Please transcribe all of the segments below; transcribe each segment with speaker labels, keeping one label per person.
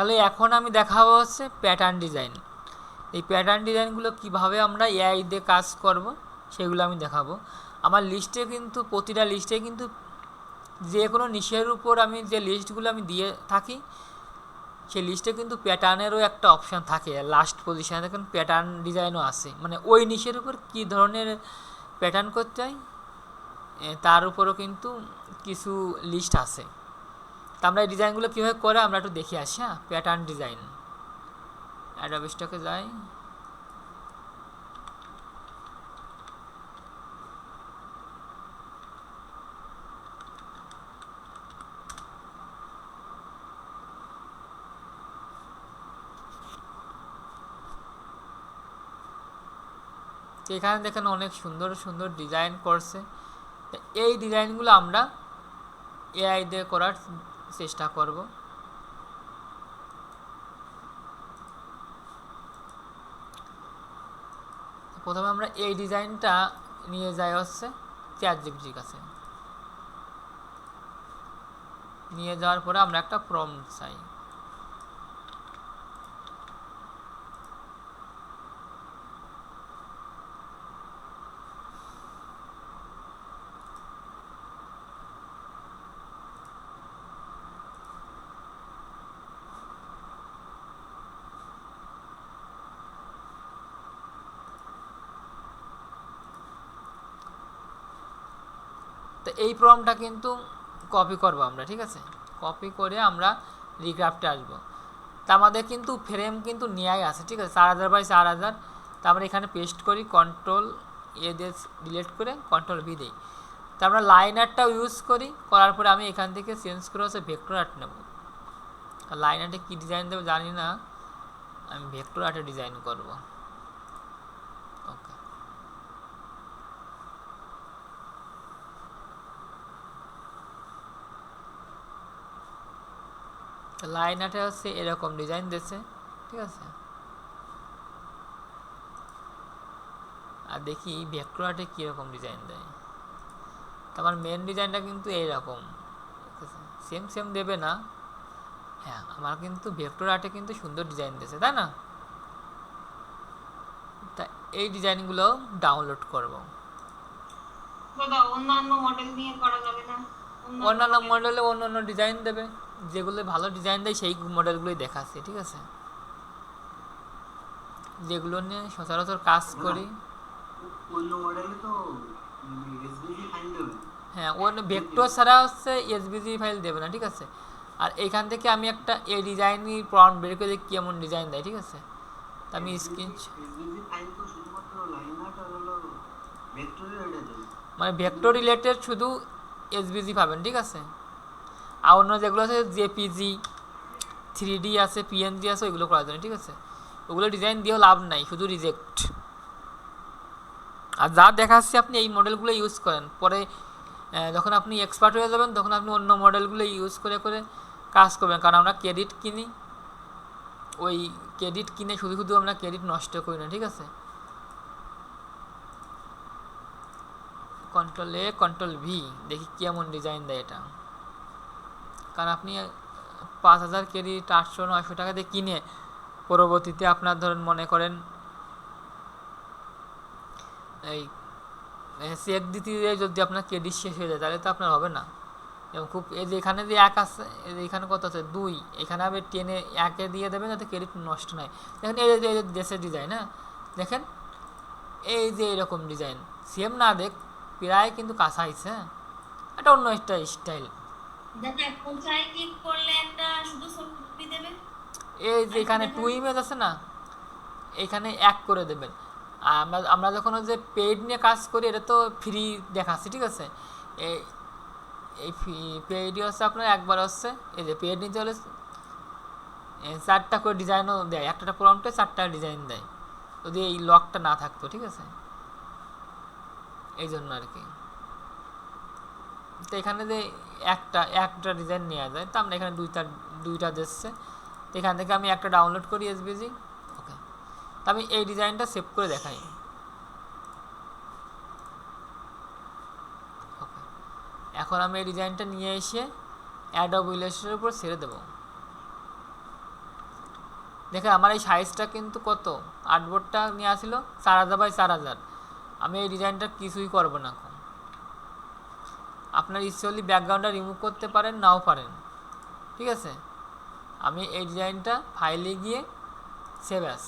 Speaker 1: তাহলে এখন আমি দেখাবো হচ্ছে প্যাটার্ন ডিজাইন এই প্যাটার্ন ডিজাইনগুলো কীভাবে আমরা এআই দিয়ে কাজ করব, সেগুলো আমি দেখাবো। আমার লিস্টে কিন্তু, প্রতিটা লিস্টে কিন্তু যে কোনো নিশের উপর আমি যে লিস্টগুলো আমি দিয়ে থাকি, সেই লিস্টে কিন্তু প্যাটার্নেরও একটা অপশান থাকে লাস্ট পজিশানে দেখুন প্যাটার্ন ডিজাইনও আছে। মানে ওই নিশের উপর কী ধরনের প্যাটার্ন করতে হয় তার উপরও কিন্তু কিছু লিস্ট আছে। তা আমরা এই ডিজাইনগুলো কীভাবে করে আমরা একটু দেখে আসি হ্যাঁ? প্যাটার্ন ডিজাইন অ্যাডাব স্টকে যাই। এখানে দেখেন অনেক সুন্দর সুন্দর ডিজাইন করছে। এই ডিজাইনগুলো আমরা এআই দিয়ে করার চেষ্টা করব। প্রথমে আমরা এই ডিজাইনটা নিয়ে যাই হচ্ছে চ্যাট জিপিটির কাছে। নিয়ে যাওয়ার পরে আমরা একটা প্রম চাই। তো এই প্রমটা কিন্তু কপি করব আমরা, ঠিক আছে? কপি করে আমরা রিক্রাফটে আসব। তা আমাদের কিন্তু ফ্রেম কিন্তু নেয়াই আছে, ঠিক আছে? চার হাজার বাই চার হাজার। তা আমরা এখানে পেস্ট করি কন্ট্রোল এ দিয়ে ডিলিট করে কন্ট্রোল ভি দিই। তা আমরা লাইন আর্টটাও ইউজ করি, করার পরে আমি এখান থেকে চেঞ্জ করে হচ্ছে ভেক্টর আর্ট নেব। লাইন আর্টে কী ডিজাইন দেবো জানি না। আমি ভেক্টর আর্টে ডিজাইন করব ওকে লাইন আর্টে হচ্ছে এরকম ডিজাইন দিয়েছে ঠিক আছে? আর দেখি ভেক্টর আর্টে কীরকম ডিজাইন দেয়। তো আমার মেন ডিজাইনটা কিন্তু এইরকম সেম সেম দেবে না। হ্যাঁ আমার কিন্তু ভেক্টর আর্টে কিন্তু সুন্দর ডিজাইন দিয়েছে তাই না? তা এই ডিজাইনগুলো ডাউনলোড করব।
Speaker 2: অন্যান্য মডেল নিয়ে করা যাবে না।
Speaker 1: অন্যান্য মডেলে অন্য অন্য ডিজাইন দেবে। যেগুলো ভালো ডিজাইন দেয় সেই মডেলগুলোই দেখাচ্ছে ঠিক আছে? যেগুলো নিয়ে সচরাচর কাজ করি।
Speaker 3: অন্য মডেলে তো
Speaker 1: হ্যাঁ ওর ভেক্টর ছাড়া হচ্ছে এসবিজি ফাইল দেবে না ঠিক আছে? আর এখান থেকে আমি একটা এই ডিজাইনই প্রম্পট বের করে দেখি কেমন ডিজাইন দেয় ঠিক আছে? তা আমি স্ক্রিন মানে ভেক্টর রিলেটেড শুধু এসবিজি পাবেন ঠিক আছে? আর অন্য যেগুলো আছে জেপিজি থ্রি ডি আছে পিএনজি আছে, ওইগুলো করার জন্য, ঠিক আছে? ওগুলো ডিজাইন দিয়েও লাভ নাই, শুধু রিজেক্ট আর যা দেখাচ্ছি আপনি এই মডেলগুলো ইউজ করেন, পরে যখন আপনি এক্সপার্ট হয়ে যাবেন, তখন আপনি অন্য মডেলগুলো ইউজ করে করে কাজ করবেন, কারণ আমরা ক্রেডিট কিনি। ওই ক্রেডিট কিনে শুধু শুধু আমরা ক্রেডিট নষ্ট করি না, ঠিক আছে? কন্ট্রোল এ কন্ট্রোল ভি দেখি কেমন ডিজাইন দেয় এটা। কারণ আপনি পাঁচ হাজার ক্রেডিট আটশো নয়শো টাকা দিয়ে কিনে পরবর্তীতে আপনার ধরেন মনে করেন এই চেক দিতে গিয়ে যদি আপনার ক্রেডিট শেষ হয়ে যায়, তাহলে তো আপনার হবে না। এবং খুব, এই যে এখানে যে এক আছে এখানে কত আছে? দুই। এখানে আপনি টেনে একে দিয়ে দেবেন যাতে ক্রেডিট নষ্ট নয় দেখেন এই যে দেশের ডিজাইন হ্যাঁ? দেখেন, এই যে এরকম ডিজাইন সেম না দেখ, প্রায় কিন্তু কাছাইছে হ্যাঁ? এটা অন্য একটা স্টাইল এই যে এখানে টু ইমেজ আছে না এখানে এক করে দেবেন। আমরা আমরা যখন যে পেইড নিয়ে কাজ করি এটা তো ফ্রি দেখাচ্ছি ঠিক আছে? এই এই পেইডই হচ্ছে আপনার একবার হচ্ছে এই যে পেইড নিতে হলে চারটা করে ডিজাইনও দেয়। একটা প্রম্পটে চারটা ডিজাইন দেয়। যদি এই লকটা না থাকতো ঠিক আছে? এই জন্য আর কি। তো এখানে যে একটা একটা ডিজাইন নেওয়া যায়। তো আমরা এখানে দুইটা দুইটা দিচ্ছে। তো এখান থেকে আমি একটা ডাউনলোড করি এসবিজি ওকে তো আমি এই ডিজাইনটা সেভ করে দেখাই। ওকে এখন আমি এই ডিজাইনটা নিয়ে এসে অ্যাড অ্যাডব ইলাস্ট্রেটের উপর ছেড়ে দেবো। দেখে আমার এই সাইজটা কিন্তু কত? আর্টবোর্ডটা নিয়ে আসলো চার হাজার বাই চার হাজার। আমি এই ডিজাইনটা কিছুই করব না আপনার ইচ্ছে হলে ব্যাকগ্রাউন্ডটা রিমুভ করতে পারেন, নাও পারেন। ঠিক আছে? আমি এই ডিজাইনটা ফাইলে গিয়ে সেভ অ্যাস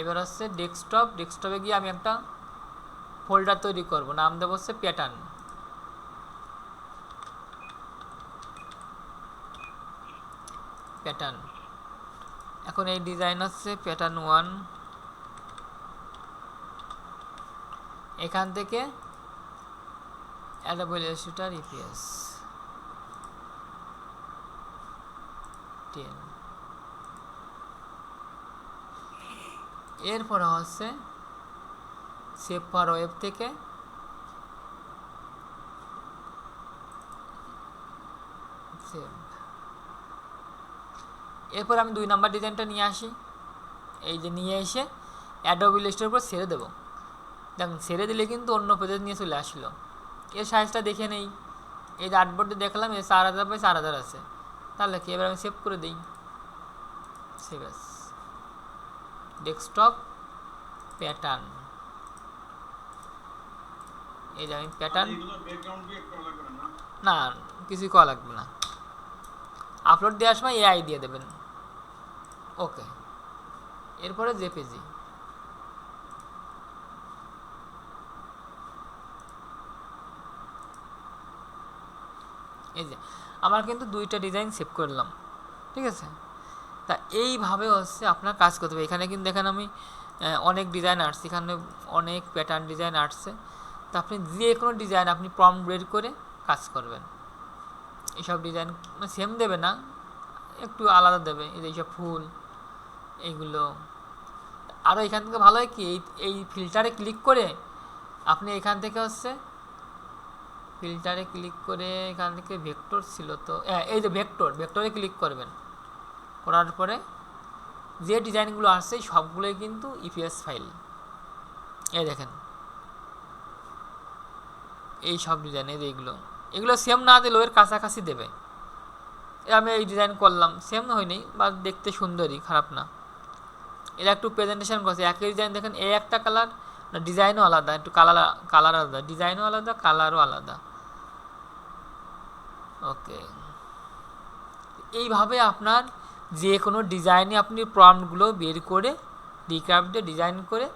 Speaker 1: এবার হচ্ছে ডেস্কটপ ডেস্কটপে গিয়ে আমি একটা ফোল্ডার তৈরি করব। নাম দেবো হচ্ছে প্যাটার্ন প্যাটার্ন এখন এই ডিজাইন হচ্ছে প্যাটার্ন ওয়ান এখান থেকে অ্যাডাবল শুটার ইপিএস টেন এরপরে হচ্ছে সেভ ফর ওয়েব থেকে এরপর আমি দুই নাম্বার ডিজাইনটা নিয়ে আসি। এই যে নিয়ে এসে অ্যাডোবি লিস্টের উপর ছেড়ে দেবো। দেখুন, ছেড়ে দিলে কিন্তু অন্য পেজে নিয়ে চলে আসলো। এর সাইজটা দেখে নেই। এই যে আর্টবোর্ডে দেখলাম এ চার হাজার বাই চার হাজার আছে। তাহলে কি এবার আমি সেভ করে দিই। সেভ এস ডেস্কটপ প্যাটার্ন এই যে আমি প্যাটার্ন না? কিছুই করা লাগবে না। আপলোড দেওয়ার সময় এআই দিয়ে দেবেন। ওকে এরপরে জেপিজি এই যে, আমার কিন্তু দুইটা ডিজাইন সেভ করলাম, ঠিক আছে? তা এইভাবে হচ্ছে আপনার কাজ করতে হবে। এখানে কিন্তু দেখেন আমি অনেক ডিজাইন আসছে এখানে অনেক প্যাটার্ন ডিজাইন আসছে তা আপনি যে কোনো ডিজাইন আপনি প্রম বের করে কাজ করবেন। এইসব ডিজাইন সেম দেবে না, একটু আলাদা দেবে। এই যে এইসব ফুল, এইগুলো। আরও এখান থেকে ভালো হয় কি, এই এই ফিল্টারে ক্লিক করে আপনি এখান থেকে হচ্ছে ফিল্টারে ক্লিক করে এখান থেকে ভেক্টর ছিল তো হ্যাঁ এই যে ভেক্টর ভেক্টরে ক্লিক করবেন। করার পরে যে ডিজাইনগুলো আসছে সবগুলোই কিন্তু ইপিএস ফাইল এই দেখেন। এই সব ডিজাইন এই যে এইগুলো এগুলো সেম না দিলেও এর কাছাকাছি দেবে। আমি এই ডিজাইন করলাম সেম হয়নি বা দেখতে সুন্দরই, খারাপ না। এরা একটু প্রেজেন্টেশন করছে। একই ডিজাইন দেখেন এই একটা কালার ডিজাইনও আলাদা, একটু কালার কালার আলাদা ডিজাইনও আলাদা কালারও আলাদা। ওকে এইভাবে আপনার যে কোনো ডিজাইনে আপনি প্রম্পটগুলো বের করে ডিক্রাফটে ডিজাইন করে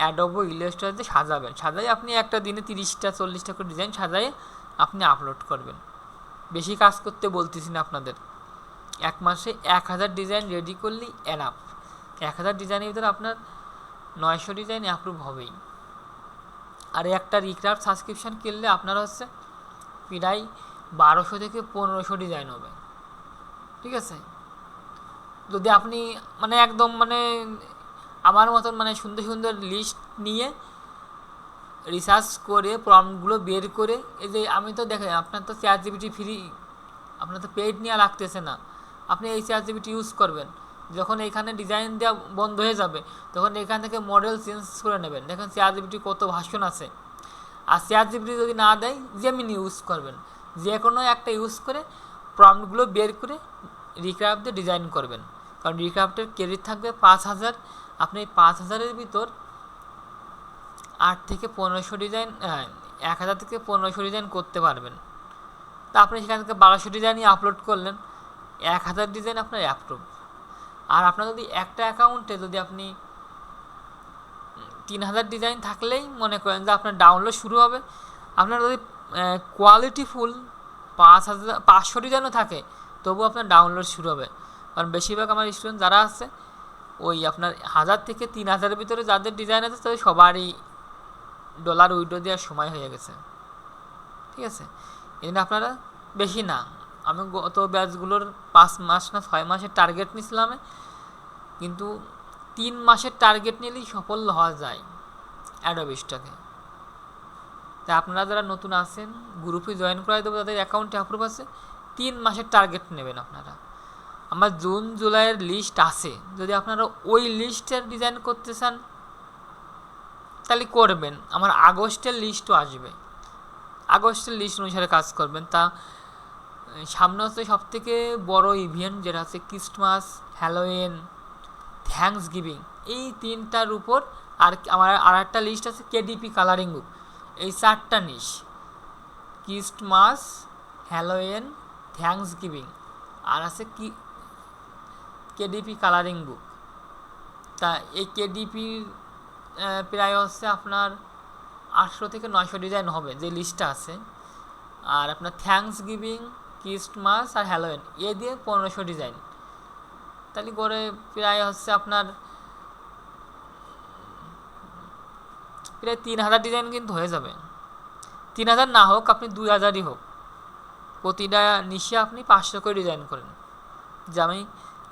Speaker 1: অ্যাডোবো ইলাস্ট্রেটরে সাজাবেন। সাজাই আপনি একটা দিনে তিরিশটা, চল্লিশটা করে ডিজাইন সাজাই আপনি আপলোড করবেন। বেশি কাজ করতে বলতেছি না আপনাদের। এক মাসে এক হাজার ডিজাইন রেডি করলেই এনাফ এক হাজার ডিজাইনের ভিতরে আপনার নয়শো ডিজাইন অ্যাপ্রুভ হবেই। আর একটা রিক্রাফট সাবস্ক্রিপশান কিনলে আপনার হচ্ছে প্রায় বারোশো থেকে পনেরোশো ডিজাইন হবে। ঠিক আছে? যদি আপনি মানে একদম মানে আমার মতন মানে সুন্দর সুন্দর লিস্ট নিয়ে রিসার্চ করে প্রবলেমগুলো বের করে, এই যে আমি তো দেখেন, আপনার তো চেয়ার জিবিটি ফ্রি আপনার তো পেড নেওয়া লাগতেছে না। আপনি এই চেয়ার জিবিটি ইউজ করবেন। যখন এখানে ডিজাইন দেওয়া বন্ধ হয়ে যাবে, তখন এখান থেকে মডেল চেঞ্জ করে নেবেন। দেখেন চেয়ার জিবিটি কত ভাষণ আছে। আর চেয়ার জিবিটি যদি না দেয় জেমিনি ইউজ করবেন। যে কোনো একটা ইউজ করে প্রম্পটগুলো বের করে রিক্রাফটে ডিজাইন করবেন। কারণ রিক্রাফটের ক্রেডিট থাকবে পাঁচ হাজার। আপনি এই পাঁচ হাজারের ভিতর আট থেকে পনেরোশো ডিজাইন এক হাজার থেকে পনেরোশো ডিজাইন করতে পারবেন। তা আপনি সেখান থেকে বারোশো ডিজাইনই আপলোড করলেন। এক হাজার ডিজাইন আপনার অ্যাপ্রুভ আর আপনার যদি একটা অ্যাকাউন্টে যদি আপনি তিন হাজার ডিজাইন থাকলেই মনে করেন যে আপনার ডাউনলোড শুরু হবে। আপনার যদি কোয়ালিটি ফুল পাঁচ হাজার, পাঁচশো ডিজাইনও থাকে, তবু আপনার ডাউনলোড শুরু হবে। কারণ বেশিরভাগ আমার স্টুডেন্ট যারা আছে, ওই আপনার হাজার থেকে তিন হাজারের ভিতরে যাদের ডিজাইন আছে, তাদের সবারই ডলার উইডো দেওয়ার সময় হয়ে গেছে। ঠিক আছে? এই আপনারা বেশি না। আমি গত ব্যাচগুলোর পাঁচ মাস না ছয় মাসের টার্গেট নিয়েছিলাম কিন্তু তিন মাসের টার্গেট নিলেই সফল হওয়া যায় অ্যাডোবিসটাকে তা আপনারা যারা নতুন আছেন গ্রুপে জয়েন করাই দেবো, তাদের অ্যাকাউন্টে অ্যাপ্রুভ আছে। তিন মাসের টার্গেট নেবেন আপনারা। আমার জুন, জুলাইয়ের লিস্ট আছে। যদি আপনারা ওই লিস্টের ডিজাইন করতে চান, তাহলে করবেন। আমার আগস্টের লিস্টও আসবে। আগস্টের লিস্ট অনুসারে কাজ করবেন। তা সামনে হচ্ছে সব থেকে বড় ইভেন্ট যেটা হচ্ছে ক্রিসমাস হ্যালোইন থ্যাংকস গিভিং এই তিনটার উপর আর আমার আর একটা লিস্ট আছে কেডিপি কালারিং বুক এই চারটা niche Christmas Halloween thanksgiving আর আছে কি কেডিপি কালারিং বুক তা এই কেডিপির প্রায় হচ্ছে আপনার আটশো থেকে নয়শো ডিজাইন হবে যে লিস্টটা আছে। আর আপনার থ্যাঙ্কস গিভিং ক্রিস্টমাস আর হ্যালোয়েন এ দিয়ে পনেরোশো ডিজাইন তাহলে করে প্রায় হচ্ছে আপনার, প্রায় তিন হাজার ডিজাইন কিন্তু হয়ে যাবে। তিন হাজার না হোক, আপনি দুই হাজারই হোক। প্রতিটা নিশে আপনি পাঁচশো করে ডিজাইন করেন। যে আমি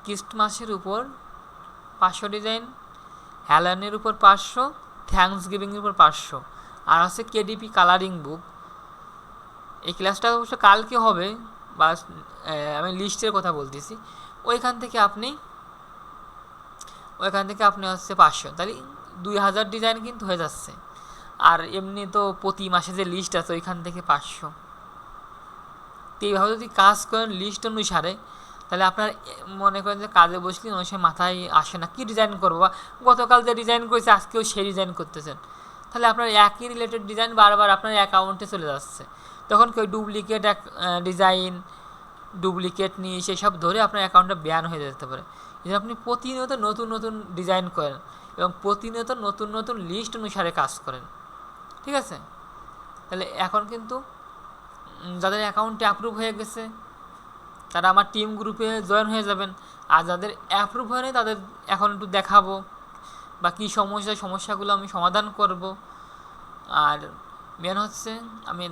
Speaker 1: ক্রিস্টমাসের উপর পাঁচশো ডিজাইন হ্যালানের উপর পাঁচশো থ্যাঙ্কস গিভিংয়ের উপর পাঁচশো। আর আছে কেডিপি কালারিং বুক এই ক্লাসটা অবশ্য কালকে হবে। বা আমি লিস্টের কথা বলতেছি। ওইখান থেকে আপনি, ওইখান থেকে আপনি হচ্ছে পাঁচশো। তাহলে দুই হাজার ডিজাইন কিন্তু হয়ে যাচ্ছে। আর এমনি তো প্রতি মাসে যে লিস্ট আছে, ওইখান থেকে পাঁচশো। তো এইভাবে যদি কাজ করেন লিস্ট অনুসারে, তাহলে আপনার মনে করেন যে কাজে বসলে অনেক মাথায় আসে না, কী ডিজাইন করব বা গতকাল যে ডিজাইন করেছে, আজকেও সেই ডিজাইন করতেছেন। তাহলে আপনার একই রিলেটেড ডিজাইন বারবার আপনার অ্যাকাউন্টে চলে যাচ্ছে। তখন কেউ ডুপ্লিকেট এক ডিজাইন ডুপ্লিকেট নিয়ে সেসব ধরে আপনার অ্যাকাউন্টটা ব্যান হয়ে যেতে পারে। যদি আপনি প্রতিনিয়ত নতুন নতুন ডিজাইন করেন এবং প্রতিনিয়ত নতুন নতুন লিস্ট অনুসারে কাজ করেন। ঠিক আছে? তাহলে এখন কিন্তু যাদের অ্যাকাউন্টে অ্যাপ্রুভ হয়ে গেছে, তারা আমার টিম গ্রুপে জয়েন হয়ে যাবেন। আর যাদের অ্যাপ্রুভ হয়নি, তাদের এখন একটু দেখাবো বা কী সমস্যা, সমস্যাগুলো আমি সমাধান করব। আর মেন হচ্ছে, আমি